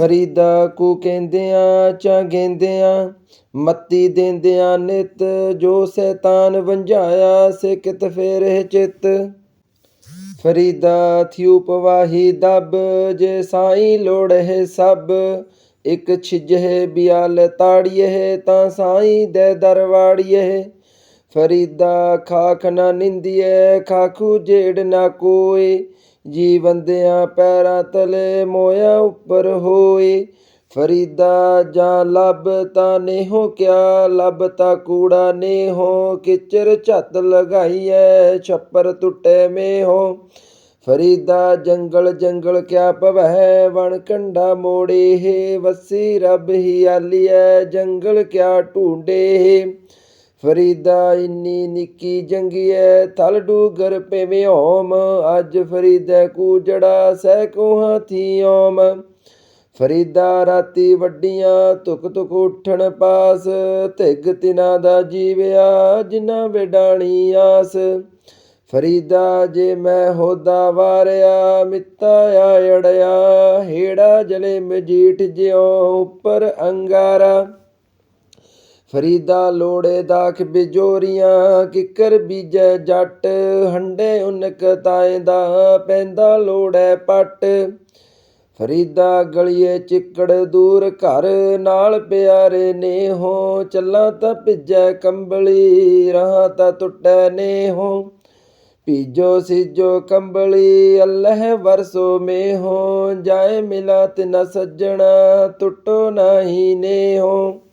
ਫਰੀਦਾ ਕੂ ਕਹਿੰਦਿਆਂ ਚਾ ਗੇਂਦਿਆਂ, ਮੱਤੀ ਦੇਂਦਿਆਂ ਨਿਤ, ਜੋ ਸੈਤਾਨ ਵੰਝਾਇਆ ਸੇ ਕਿਤ ਫੇਰੇ ਚਿਤ। ਫਰੀਦਾ ਥਿਉ ਪਵਾਹੀ ਦਬ, ਜੇ ਸਾਈ ਲੋੜਹਿ ਸਭ ਇਕ ਛਿਜਹਿ ਬਿਆਲ ਤਾੜੀਏ, ਤਾਂ ਸਾਈ ਦੇ ਦਰਵਾੜੀਏ। ਫਰੀਦਾ ਖਾਖ ਨਾ ਨਿੰਦੀਏ ਖਾਖੂ ਜੇੜ ਨਾ ਕੋਏ ਜੀ ਬੰਦਿਆਂ ਪੈਰਾਂ ਤਲੇ ਮੋਇਆ ਉੱਪਰ ਹੋਏ। ਫਰੀਦਾ ਜਾਂ ਲੱਭ ਤਾਂ ਨੇਹੋ ਕਿਆ, ਲੱਭ ਤਾਂ ਕੂੜਾ ਨੇਹੋ, ਕਿਚਰ ਝੱਤ ਲਗਾਈਐ, ਛੱਪਰ ਟੁੱਟੇ ਮੇਹੋ। ਫਰੀਦਾ ਜੰਗਲ ਜੰਗਲ ਕਿਆ ਪਵਹਿ ਵਣ ਕੰਡਾ ਮੋੜੇ ਹੈ ਵਸੀ ਰੱਬ ਹੀ ਆਲੀਐ, ਜੰਗਲ ਕਿਆ ਢੂੰਡੇ ਫਰੀਦਾ ਇੰਨੀ ਨਿੱਕੀ ਜੰਗੀਐ ਥਲ ਡੂਗਰ ਪੇਵੇਂ ਓਮ। ਅੱਜ ਫਰੀਦਾ ਕੂਜੜਾ ਸਹਿ ਕੋ ਹਾਥੀ ਓਮ। ਫਰੀਦਾ ਰਾਤੀ ਵੱਡੀਆਂ ਤੁਕ ਤੁਕ ਉੱਠਣ ਪਾਸ। ਧਿਗ ਤਿਨਾ ਦਾ ਜੀਵਿਆ, ਜਿਨ੍ਹਾਂ ਵੇਡਾਣੀ ਆਸ। ਫਰੀਦਾ ਜੇ ਮੈਂ ਹੋਦਾ ਵਾਰਿਆ, ਮਿੱਤਾ ਆ ਅੜਿਆ ਹੇੜਾ ਜਲੇ ਮਜੀਠ ਜਿਉ ਉੱਪਰ ਅੰਗਾਰਾ। ਫਰੀਦਾ ਲੋੜੇ ਦਾਖ ਬਿਜੋਰੀਆਂ, ਕਿੱਕਰ ਬੀਜੈ ਜੱਟ, ਹੰਡੇ ਉਨਕ ਤਾਏ ਦਾ ਪੈਂਦਾ ਲੋੜੈ ਪੱਟ। ਫਰੀਦਾ ਗਲੀਏ ਚਿੱਕੜ ਦੂਰ ਘਰ, ਨਾਲ ਪਿਆਰੇ ਨੇ ਹੋ ਚੱਲਾਂ ਤਾਂ ਭਿੱਜੈ ਕੰਬਲੀ, ਰਹਾ ਤਾਂ ਟੁੱਟੈ ਨੇਹੋ। ਪੀਜੋ ਸਿਜੋ ਕੰਬਲੀ, ਅੱਲਹ ਵਰਸੋ ਮੇਹੋ, ਜਾਏ ਮਿਲਾ ਤਿਨ ਸੱਜਣਾ, ਟੁੱਟੋ ਨਹੀਂ ਨੇ ਹੋ